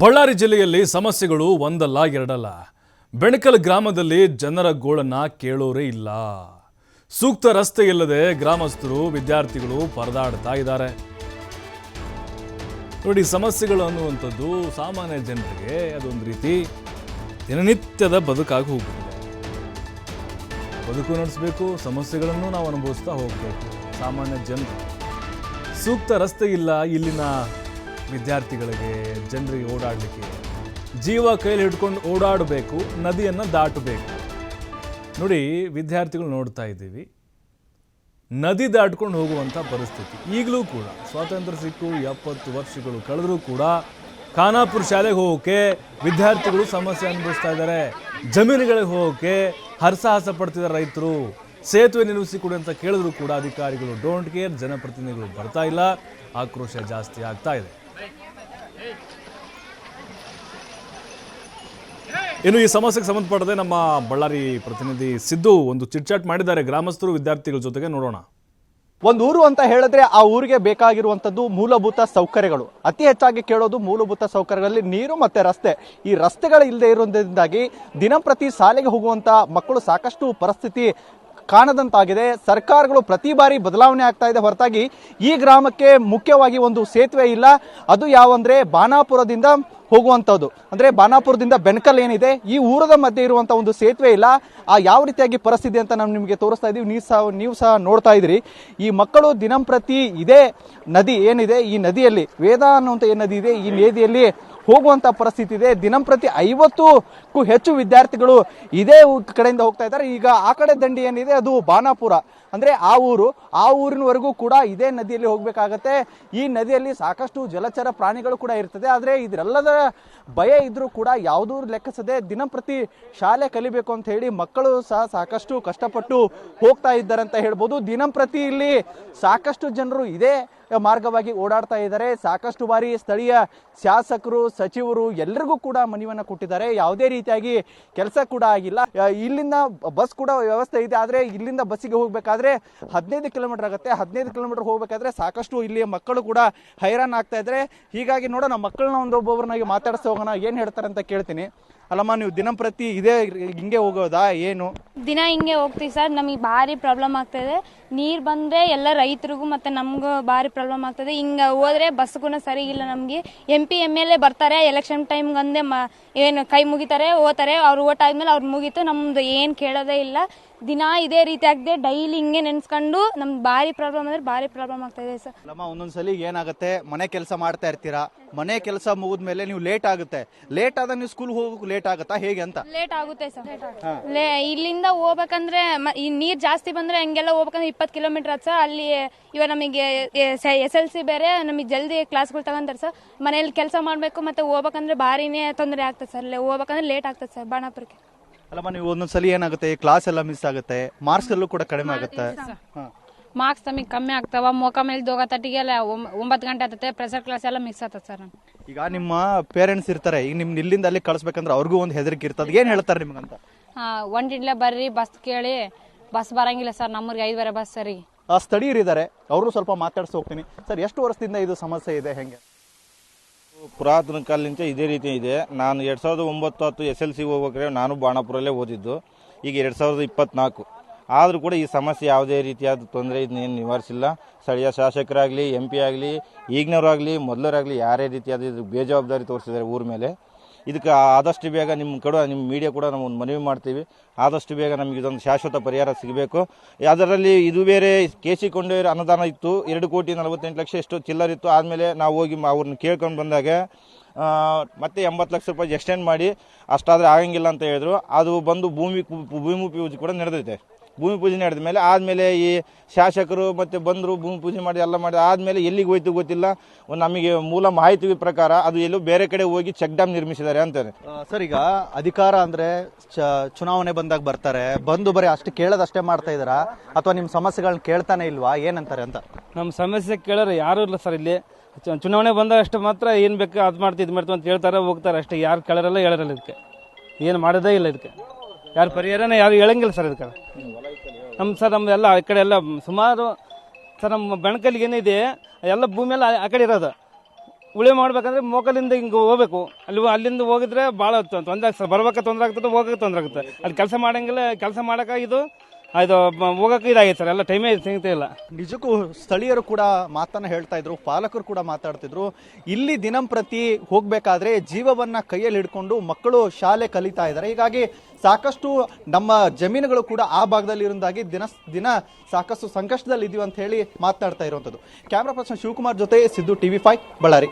ಬಳ್ಳಾರಿ ಜಿಲ್ಲೆಯಲ್ಲಿ ಸಮಸ್ಯೆಗಳು ಒಂದಲ್ಲ ಎರಡಲ್ಲ. ಬೆಣಕಲ್ ಗ್ರಾಮದಲ್ಲಿ ಜನರ ಗೋಳನ್ನ ಕೇಳೋರೇ ಇಲ್ಲ. ಸೂಕ್ತ ರಸ್ತೆ ಇಲ್ಲದೆ ಗ್ರಾಮಸ್ಥರು, ವಿದ್ಯಾರ್ಥಿಗಳು ಪರದಾಡ್ತಾ ಇದ್ದಾರೆ. ನೋಡಿ, ಸಮಸ್ಯೆಗಳು ಅನ್ನುವಂಥದ್ದು ಸಾಮಾನ್ಯ ಜನರಿಗೆ ಅದೊಂದು ರೀತಿ ದಿನನಿತ್ಯದ ಬದುಕಾಗಿ ಹೋಗ್ಬಿಟ್ಟಿದೆ. ಬದುಕು ನಡೆಸಬೇಕು, ಸಮಸ್ಯೆಗಳನ್ನು ನಾವು ಅನುಭವಿಸ್ತಾ ಹೋಗಬೇಕು, ಸಾಮಾನ್ಯ ಜನರು. ಸೂಕ್ತ ರಸ್ತೆ ಇಲ್ಲ ಇಲ್ಲಿನ ವಿದ್ಯಾರ್ಥಿಗಳಿಗೆ ಜನರಿಗೆ ಓಡಾಡಲಿಕ್ಕೆ. ಜೀವ ಕೈಲಿ ಹಿಡ್ಕೊಂಡು ಓಡಾಡಬೇಕು, ನದಿಯನ್ನು ದಾಟಬೇಕು. ನೋಡಿ, ವಿದ್ಯಾರ್ಥಿಗಳು ನೋಡ್ತಾ ಇದ್ದೀವಿ. ನದಿ ದಾಟ್ಕೊಂಡು ಹೋಗುವಂಥ ಪರಿಸ್ಥಿತಿ. ಈಗಲೂ ಕೂಡ, ಸ್ವಾತಂತ್ರ್ಯ ಸಿಕ್ಕು, ಎಪ್ಪತ್ತು ವರ್ಷಗಳು ಕಳೆದರೂ ಕೂಡ, ಖಾನಾಪುರ ಶಾಲೆಗೆ ಹೋಗೋಕೆ ವಿದ್ಯಾರ್ಥಿಗಳು ಸಮಸ್ಯೆ ಅನುಭವಿಸ್ತಾ ಇದ್ದಾರೆ. ಜಮೀನುಗಳಿಗೆ ಹೋಗೋಕೆ ಹರ್ಸಾಹಸ ಪಡ್ತಿದ್ದಾರೆ ರೈತರು. ಸೇತುವೆ ನಿರ್ಮಿಸಿ ಕೊಡಿ ಅಂತ ಕೇಳಿದ್ರು ಕೂಡ ಅಧಿಕಾರಿಗಳು ಡೋಂಟ್ ಕೇರ್ ಜನಪ್ರತಿನಿಧಿಗಳು ಬರ್ತಾ ಇಲ್ಲ. ಆಕ್ರೋಶ ಜಾಸ್ತಿ ಆಗ್ತಾ ಇದೆ. ಇನ್ನು ಈ ಸಮಸ್ಯೆಗೆ ಸಂಬಂಧಪಟ್ಟದೆ ನಮ್ಮ ಬಳ್ಳಾರಿ ಪ್ರತಿನಿಧಿ ಸಿದ್ದು ಒಂದು ಚಿಟ್ಚಾಟ್ ಮಾಡಿದ್ದಾರೆ. ಗ್ರಾಮಸ್ಥರು, ವಿದ್ಯಾರ್ಥಿಗಳ ಜೊತೆಗೆ ನೋಡೋಣ. ಒಂದು ಊರು ಅಂತ ಹೇಳಿದ್ರೆ ಆ ಊರಿಗೆ ಬೇಕಾಗಿರುವಂಥದ್ದು ಮೂಲಭೂತ ಸೌಕರ್ಯಗಳು. ಅತಿ ಹೆಚ್ಚಾಗಿ ಕೇಳೋದು ಮೂಲಭೂತ ಸೌಕರ್ಯಗಳಲ್ಲಿ ನೀರು ಮತ್ತೆ ರಸ್ತೆ. ಈ ರಸ್ತೆಗಳು ಇಲ್ಲದೆ ಇರೋದ್ರಿಂದಾಗಿ ದಿನಂಪ್ರತಿ ಶಾಲೆಗೆ ಹೋಗುವಂಥ ಮಕ್ಕಳು ಸಾಕಷ್ಟು ಪರಿಸ್ಥಿತಿ ಕಾಣದಂತಾಗಿದೆ. ಸರ್ಕಾರಗಳು ಪ್ರತಿ ಬಾರಿ ಬದಲಾವಣೆ ಆಗ್ತಾ ಇದೆ. ಹೊರತಾಗಿ ಈ ಗ್ರಾಮಕ್ಕೆ ಮುಖ್ಯವಾಗಿ ಒಂದು ಸೇತುವೆ ಇಲ್ಲ. ಅದು ಯಾವಂದ್ರೆ ಬಾನಾಪುರದಿಂದ ಹೋಗುವಂಥದ್ದು. ಅಂದ್ರೆ ಬಾನಾಪುರದಿಂದ ಬೆನಕಲ್ ಏನಿದೆ, ಈ ಊರದ ಮಧ್ಯೆ ಇರುವಂತ ಒಂದು ಸೇತುವೆ ಇಲ್ಲ. ಆ ಯಾವ ರೀತಿಯಾಗಿ ಪರಿಸ್ಥಿತಿ ಅಂತ ನಾವು ನಿಮಗೆ ತೋರಿಸ್ತಾ ಇದೀವಿ. ನೀವು ಸಹ ನೀವು ಸಹ ನೋಡ್ತಾ ಇದ್ರಿ ಈ ಮಕ್ಕಳು ದಿನಂಪ್ರತಿ ಇದೇ ನದಿ ಏನಿದೆ, ಈ ನದಿಯಲ್ಲಿ, ವೇದ ಅನ್ನುವಂಥ ಏನು ನದಿ ಇದೆ, ಈ ನದಿಯಲ್ಲಿ ಹೋಗುವಂತ ಪರಿಸ್ಥಿತಿ ಇದೆ. ದಿನಂಪ್ರತಿ ಐವತ್ತಕ್ಕೂ ಹೆಚ್ಚು ವಿದ್ಯಾರ್ಥಿಗಳು ಇದೇ ಕಡೆಯಿಂದ ಹೋಗ್ತಾ ಇದ್ದಾರೆ. ಈಗ ಆ ಕಡೆ ದಂಡಿ ಏನಿದೆ? ಅದು ಬಾನಾಪುರ. ಅಂದ್ರೆ ಆ ಊರು, ಆ ಊರಿನವರೆಗೂ ಕೂಡ ಇದೇ ನದಿಯಲ್ಲಿ ಹೋಗಬೇಕಾಗತ್ತೆ. ಈ ನದಿಯಲ್ಲಿ ಸಾಕಷ್ಟು ಜಲಚರ ಪ್ರಾಣಿಗಳು ಕೂಡ ಇರ್ತದೆ. ಆದ್ರೆ ಇದರೆಲ್ಲದ ಭಯ ಇದ್ದರೂ ಕೂಡ ಯಾವುದೂ ಲೆಕ್ಕಿಸದೆ ದಿನಂಪ್ರತಿ ಶಾಲೆ ಕಲಿಬೇಕು ಅಂತ ಹೇಳಿ ಮಕ್ಕಳು ಸಹ ಸಾಕಷ್ಟು ಕಷ್ಟಪಟ್ಟು ಹೋಗ್ತಾ ಇದ್ದಾರೆ ಅಂತ ಹೇಳ್ಬೋದು. ದಿನಂಪ್ರತಿ ಇಲ್ಲಿ ಸಾಕಷ್ಟು ಜನರು ಇದೇ ಮಾರ್ಗವಾಗಿ ಓಡಾಡ್ತಾ ಇದ್ದಾರೆ. ಸಾಕಷ್ಟು ಬಾರಿ ಸ್ಥಳೀಯ ಶಾಸಕರು, ಸಚಿವರು ಎಲ್ಲರಿಗೂ ಕೂಡ ಮನವಿಯನ್ನು ಕೊಟ್ಟಿದ್ದಾರೆ. ಯಾವುದೇ ರೀತಿಯಾಗಿ ಕೆಲಸ ಕೂಡ ಆಗಿಲ್ಲ. ಇಲ್ಲಿಂದ ಬಸ್ ಕೂಡ ವ್ಯವಸ್ಥೆ ಇದೆ. ಆದರೆ ಇಲ್ಲಿಂದ ಬಸ್ಸಿಗೆ ಹೋಗ್ಬೇಕಾದ್ರೆ ಹದಿನೈದು ಕಿಲೋಮೀಟರ್ ಆಗುತ್ತೆ. ಹದಿನೈದು ಕಿಲೋಮೀಟರ್ ಹೋಗಬೇಕಾದ್ರೆ ಸಾಕಷ್ಟು ಇಲ್ಲಿ ಮಕ್ಕಳು ಕೂಡ ಹೈರಾಣ ಆಗ್ತಾ ಇದ್ರೆ. ಹೀಗಾಗಿ ನೋಡೋಣ, ಮಕ್ಕಳನ್ನ ಒಂದು ಒಬ್ಬೊಬ್ಬರನ್ನಾಗಿ ಮಾತಾಡಿಸ್ತಾ ಹೋಗೋಣ. ಏನು ಹೇಳ್ತಾರೆ ಅಂತ ಕೇಳ್ತೀನಿ. ಅಲ್ಲಮ್ಮ, ನೀವು ದಿನಂಪ್ರತಿ ಇದೇ ಹಿಂಗೆ ಹೋಗೋದಾ? ಏನು? ದಿನ ಹಿಂಗೆ ಹೋಗ್ತೀವಿ ಸರ್. ನಮಗೆ ಭಾರಿ ಪ್ರಾಬ್ಲಮ್ ಆಗ್ತದೆ ನೀರು ಬಂದರೆ ಎಲ್ಲ ರೈತರಿಗೂ ಮತ್ತು ನಮಗೂ ಭಾರಿ ಪ್ರಾಬ್ಲಮ್ ಆಗ್ತದೆ ಹಿಂಗೆ ಹೋದ್ರೆ ಬಸ್ಗೂ ಸರಿ ಇಲ್ಲ ನಮಗೆ. M P M L A ಬರ್ತಾರೆ ಎಲೆಕ್ಷನ್ ಟೈಮ್ಗೆ ಅಂದೇ ಮ ಏನು ಕೈ ಮುಗಿತಾರೆ ಹೋತಾರೆ ಅವ್ರು ಓಟ್ ಆದ್ಮೇಲೆ ಅವ್ರು ಮುಗೀತು. ನಮ್ದು ಏನು ಕೇಳೋದೇ ಇಲ್ಲ. ದಿನ ಇದೇ ರೀತಿ ಆಗದೆ ಡೈಲಿ ಹಿಂಗೆ ನೆನ್ಸ್ಕೊಂಡು ನಮ್ ಭಾರಿ ಪ್ರಾಬ್ಲಮ್ ಅಂದ್ರೆ ಭಾರಿ ಪ್ರಾಬ್ಲಮ್ ಆಗ್ತಾ ಇದೆ ಸರ್. ಅಲ್ಲಮ್ಮ ಒಂದೊಂದ್ಸಲಿ ಏನಾಗುತ್ತೆ? ಮನೆ ಕೆಲಸ ಮಾಡ್ತಾ ಇರ್ತೀರಾ? ಮನೆ ಕೆಲಸ ಮುಗಿದ್ಮೇಲೆ ನೀವು ಲೇಟ್ ಆಗುತ್ತೆ. ಲೇಟ್ ಆದಾಗ ನೀವು ಸ್ಕೂಲ್ ಹೋಗೋಕೆ ಲೇಟ್ ಆಗುತ್ತಾ? ಹೇಗೆ ಅಂತ? ಲೇಟ್ ಆಗುತ್ತೆ ಸರ್. ಲೇ ಇಲ್ಲಿಂದ ಹೋಗ್ಬೇಕಂದ್ರೆ ಮ- ಈ ನೀರ್ ಜಾಸ್ತಿ ಬಂದ್ರೆ ಹಂಗೆಲ್ಲ ಹೋಗ್ಬೇಕಂದ್ರೆ ಇಪ್ಪತ್ತು ಕಿಲೋಮೀಟರ್ ಆತ್ ಸರ್. ಅಲ್ಲಿ ಇವಾಗ ನಮಗೆ ಎಸ್ ಎಲ್ ಸಿ ಬೇರೆ ನಮಗೆ ಜಲ್ದಿ ಕ್ಲಾಸ್ಗಳು ತಗೊಂತಾರೆ ಸರ್. ಮನೇಲಿ ಕೆಲಸ ಮಾಡಬೇಕು ಮತ್ತೆ ಹೋಗ್ಬೇಕಂದ್ರೆ ಭಾರಿನೇ ತೊಂದರೆ ಆಗ್ತದೆ ಸರ್. ಅಲ್ಲಿ ಹೋಗ್ಬೇಕಂದ್ರೆ ಲೇಟ್ ಆಗ್ತದೆ ಸರ್ ಬಾಣಾಪುರಕ್ಕೆ ಅಲ್ಲಮ್ಮ ನೀವು ಒಂದೊಂದ್ಸಲಿ ಏನಾಗುತ್ತೆ? ಕ್ಲಾಸ್ ಎಲ್ಲ ಮಿಸ್ ಆಗುತ್ತೆ. ಮಾರ್ಕ್ಸ್ ಅಲ್ಲೂ ಕೂಡ ಕಡಿಮೆ ಆಗುತ್ತೆ. ಹಾ. ಮಾರ್ಕ್ಸ್ ನಮಗೆ ಕಮ್ಮಿ ಆಗ್ತಾವ. ಮೋಕ ಮೇಲೆ ದೋಗ ತಟ್ಟಿಗೆಲ್ಲ ಒಂಬತ್ತು ಗಂಟೆ ಆಗ್ತದೆ ಪ್ರೆಷರ್ ಕ್ಲಾಸ್ ಎಲ್ಲ ಮಿಸ್ ಆಗ್ತದೆ ಸರ್ ಈಗ ನಿಮ್ಮ ಪೇರೆಂಟ್ಸ್ ಇರ್ತಾರೆ. ಈಗ ನಿಮ್ ಇಲ್ಲಿಂದ ಅಲ್ಲಿ ಕಳಿಸ್ಬೇಕಂದ್ರೆ ಅವ್ರಿಗೂ ಒಂದು ಹೆದರಿಕೆ ಇರ್ತದೆ. ಏನ್ ಹೇಳ್ತಾರೆ ನಿಮ್ಗಂತ? ಒಂಟಿಂಡ್ಲೆ ಬರ್ರಿ ಬಸ್ ಕೇಳಿ. ಬಸ್ ಬರಂಗಿಲ್ಲ ಸರ್. ನಮ್ಮೂರಿಗೆ ಐದುವರೆ ಬಸ್ ಸರಿ. ಆ ಸ್ಥಳೀಯರಿದ್ದಾರೆ ಅವರು ಸ್ವಲ್ಪ ಮಾತಾಡ್ಸಿ ಹೋಗ್ತೀನಿ. ಸರ್ ಎಷ್ಟು ವರ್ಷದಿಂದ ಇದು ಸಮಸ್ಯೆ ಇದೆ? ಹೆಂಗೆ? ಪುರಾತನ ಕಾಲದಿಂದ ಇದೇ ರೀತಿ ಇದೆ. ನಾನು ಎರಡು ಸಾವಿರದ ಒಂಬತ್ತು ಹತ್ತು ಎಸ್ ಎಲ್ ಸಿ ಹೋಗ್ಬೇಕಾದ್ರೆ ನಾನು ಬಾಣಾಪುರಲ್ಲೇ ಓದಿದ್ದು. ಈಗ ಎರಡು ಸಾವಿರದ ಇಪ್ಪತ್ನಾಲ್ಕು. ಆದರೂ ಕೂಡ ಈ ಸಮಸ್ಯೆ ಯಾವುದೇ ರೀತಿಯಾದ ತೊಂದರೆ ಇದನ್ನೇನು ನಿವಾರಿಸಿಲ್ಲ. ಸ್ಥಳೀಯ ಶಾಸಕರಾಗಲಿ, ಎಂ ಪಿ ಆಗಲಿ, ಈಗಿನವರಾಗಲಿ, ಮೊದಲರಾಗಲಿ ಯಾರೇ ರೀತಿಯಾದ ಇದು ಬೇಜವಾಬ್ದಾರಿ ತೋರಿಸಿದ್ದಾರೆ ಊರ ಮೇಲೆ. ಇದಕ್ಕೆ ಆದಷ್ಟು ಬೇಗ ನಿಮ್ಮ ಕಡೆ ನಿಮ್ಮ ಮೀಡಿಯಾ ಕೂಡ ನಾವು ಒಂದು ಮನವಿ ಮಾಡ್ತೀವಿ. ಆದಷ್ಟು ಬೇಗ ನಮಗೆ ಇದೊಂದು ಶಾಶ್ವತ ಪರಿಹಾರ ಸಿಗಬೇಕು. ಅದರಲ್ಲಿ ಇದು ಬೇರೆ ಕೆ ಸಿ ಕೊಂಡೋಯ್ರ ಅನುದಾನ ಇತ್ತು. ಎರಡು ಕೋಟಿ ನಲವತ್ತೆಂಟು ಲಕ್ಷ ಎಷ್ಟು ಚಿಲ್ಲರ್ ಇತ್ತು. ಆದಮೇಲೆ ನಾವು ಹೋಗಿ ಅವ್ರನ್ನ ಕೇಳ್ಕೊಂಡು ಬಂದಾಗ ಮತ್ತೆ ಎಂಬತ್ತು ಲಕ್ಷ ರೂಪಾಯಿ ಎಕ್ಸ್ಟೆಂಡ್ ಮಾಡಿ ಅಷ್ಟಾದರೆ ಆಗಂಗಿಲ್ಲ ಅಂತ ಹೇಳಿದ್ರು. ಅದು ಬಂದು ಭೂಮಿ ಭೂಮಿ ಪೂಜೆ ಕೂಡ ನಡೆದೈತೆ. ಭೂಮಿ ಪೂಜೆ ನಡೆದ ಮೇಲೆ ಆದಮೇಲೆ ಈ ಶಾಸಕರು ಮತ್ತು ಬಂದರು ಭೂಮಿ ಪೂಜೆ ಮಾಡಿ ಎಲ್ಲ ಮಾಡಿ ಆದಮೇಲೆ ಎಲ್ಲಿಗೆ ಹೋಯ್ತು ಗೊತ್ತಿಲ್ಲ. ಒಂದು ನಮಗೆ ಮೂಲ ಮಾಹಿತಿ ಪ್ರಕಾರ ಅದು ಎಲ್ಲೋ ಬೇರೆ ಕಡೆ ಹೋಗಿ ಚೆಕ್ ಡ್ಯಾಮ್ ನಿರ್ಮಿಸಿದ್ದಾರೆ ಅಂತಾರೆ. ಸರ್ ಈಗ ಅಧಿಕಾರ ಅಂದರೆ ಚ- ಚುನಾವಣೆ ಬಂದಾಗ ಬರ್ತಾರೆ. ಬಂದು ಬರೀ ಅಷ್ಟು ಕೇಳೋದಷ್ಟೇ ಮಾಡ್ತಾ ಇದ್ದಾರಾ? ಅಥವಾ ನಿಮ್ಮ ಸಮಸ್ಯೆಗಳನ್ನ ಕೇಳ್ತಾನೆ ಇಲ್ವಾ? ಏನಂತಾರೆ ಅಂತ? ನಮ್ಮ ಸಮಸ್ಯೆ ಕೇಳೋರು ಯಾರು ಇಲ್ಲ ಸರ್ ಇಲ್ಲಿ. ಚು- ಚುನಾವಣೆ ಬಂದಾಗ ಅಷ್ಟು ಮಾತ್ರ ಏನು ಬೇಕು ಅದು ಮಾಡ್ತೀವಿ ಇದು ಮಾಡ್ತೀವಿ ಅಂತ ಹೇಳ್ತಾರೆ ಹೋಗ್ತಾರೆ ಅಷ್ಟೇ. ಯಾರು ಕೇಳೋರಲ್ಲ ಹೇಳೋರಲ್ಲ ಇದಕ್ಕೆ. ಏನು ಮಾಡೋದೇ ಇಲ್ಲ ಇದಕ್ಕೆ. ಯಾರು ಪರಿಹಾರನೇ ಯಾರು ಹೇಳಂಗಿಲ್ಲ ಸರ್ ಇದಕ್ಕೆ. ನಮ್ಮ ಸರ್ ನಮ್ದೆಲ್ಲ ಆ ಕಡೆ ಎಲ್ಲ ಸುಮಾರು, ಸರ್, ನಮ್ಮ ಬೆಣಕಲ್ಲಿಗೆ ಏನಿದೆ, ಎಲ್ಲ ಭೂಮಿ ಎಲ್ಲ ಆ- ಕಡೆ ಇರೋದು. ಉಳಿ ಮಾಡ್ಬೇಕಂದ್ರೆ ಮೋಕಲಿಂದ ಹಿಂಗೆ ಹೋಗ್ಬೇಕು. ಅಲ್ಲಿ ಅಲ್ಲಿಂದ ಹೋಗಿದ್ರೆ ಭಾಳ ತೊಂದರೆ ಆಗ್ತದೆ. ಬರ್ಬೇಕಾ ತೊಂದರೆ ಆಗ್ತದೆ, ಹೋಗಕ್ಕೆ ತೊಂದರೆ ಆಗುತ್ತೆ ಅಲ್ಲಿ ಕೆಲಸ ಮಾಡಂಗಿಲ್ಲ, ಕೆಲಸ ಮಾಡೋಕೆ ಇದು ಇದು ಹೋಗಕ್ಕೆ ಇದಾಗಿತ್ತು ಸರ್, ಎಲ್ಲ ಟೈಮೇ ಸಿಗ್ತಾ ಇಲ್ಲ. ನಿಜಕ್ಕೂ ಸ್ಥಳೀಯರು ಕೂಡ ಮಾತನ್ನ ಹೇಳ್ತಾ ಇದ್ರು, ಪಾಲಕರು ಕೂಡ ಮಾತಾಡ್ತಿದ್ರು. ಇಲ್ಲಿ ದಿನಂಪ್ರತಿ ಹೋಗ್ಬೇಕಾದ್ರೆ ಜೀವವನ್ನ ಕೈಯಲ್ಲಿ ಹಿಡ್ಕೊಂಡು ಮಕ್ಕಳು ಶಾಲೆ ಕಲಿತಾ ಇದ್ದಾರೆ. ಹೀಗಾಗಿ ಸಾಕಷ್ಟು ನಮ್ಮ ಜಮೀನುಗಳು ಕೂಡ ಆ ಭಾಗದಲ್ಲಿ ಇರೋದಾಗಿ ದಿನ ದಿನ ಸಾಕಷ್ಟು ಸಂಕಷ್ಟದಲ್ಲಿ ಇದೀವಿ ಅಂತ ಹೇಳಿ ಮಾತನಾಡ್ತಾ ಇರುವಂತದ್ದು ಕ್ಯಾಮ್ರಾ ಪರ್ಸನ್ ಶಿವಕುಮಾರ್ ಜೊತೆ ಸಿದ್ದು ಟಿವಿ ಫೈವ್, ಬಳ್ಳಾರಿ.